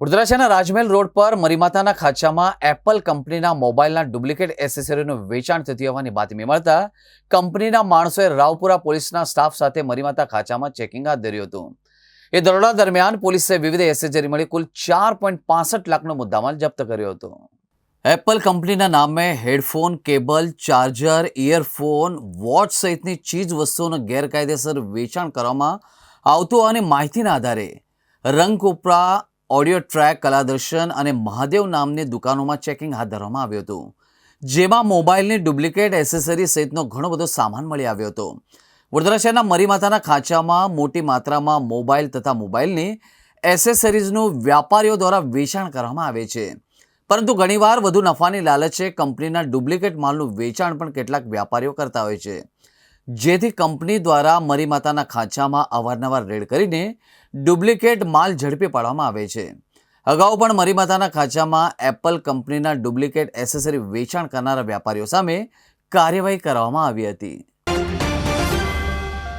વડોદરા શહેરના રાજમહેલ રોડ પર મરીમાતાના ખાંચામાં એપલ કંપનીના મોબાઈલના ડુપ્લિકેટ એસેસરીનું વેચાણ થતી હોવાની બાતમી મળતા કંપનીના માણસોએ રાવપુરા પોલીસના સ્ટાફ સાથે મરીમાતા ખાંચામાં ચેકિંગ હાથ ધર્યું હતું. એ દરોડા દરમિયાન પોલીસે વિવિધ એસેસરી મળી કુલ ચાર પોઈન્ટ પાસઠ લાખનો મુદ્દામાલ જપ્ત કર્યો હતો. એપલ કંપનીના નામે headphone, cable, charger, earphone, watch સહિતની ચીજ વસ્તુઓનું ગેરકાયદેસર વેચાણ કરવામાં આવતું હોવાની માહિતીના આધારે રંગકોપરા ઓડિયો ટ્રેક, કલાદર્શન અને મહાદેવ નામની દુકાનોમાં ચેકિંગ હાથ ધરવામાં આવ્યું હતું, જેમાં મોબાઈલની ડુપ્લિકેટ એસેસરી સહિતનો ઘણો બધો સામાન મળી આવ્યો હતો. વડોદરા શહેરના મરીમાથાના ખાંચામાં મોટી માત્રામાં મોબાઈલ તથા મોબાઈલની એસેસરીઝનું વ્યાપારીઓ દ્વારા વેચાણ કરવામાં આવે છે. પરંતુ ઘણીવાર વધુ નફાની લાલચે કંપનીના ડુપ્લિકેટ માલનું વેચાણ પણ કેટલાક વેપારીઓ કરતા હોય છે. જેથી કંપની દ્વારા મરીમાતાના ખાંચામાં અવારનવાર રેડ કરીને ડુપ્લિકેટ માલ ઝડપી પાડવામાં આવે છે. અગાઉ પણ મરીમાતાના ખાંચામાં એપલ કંપનીના ડુપ્લિકેટ એસેસરી વેચાણ કરનારા વેપારીઓ સામે કાર્યવાહી કરવામાં આવી હતી.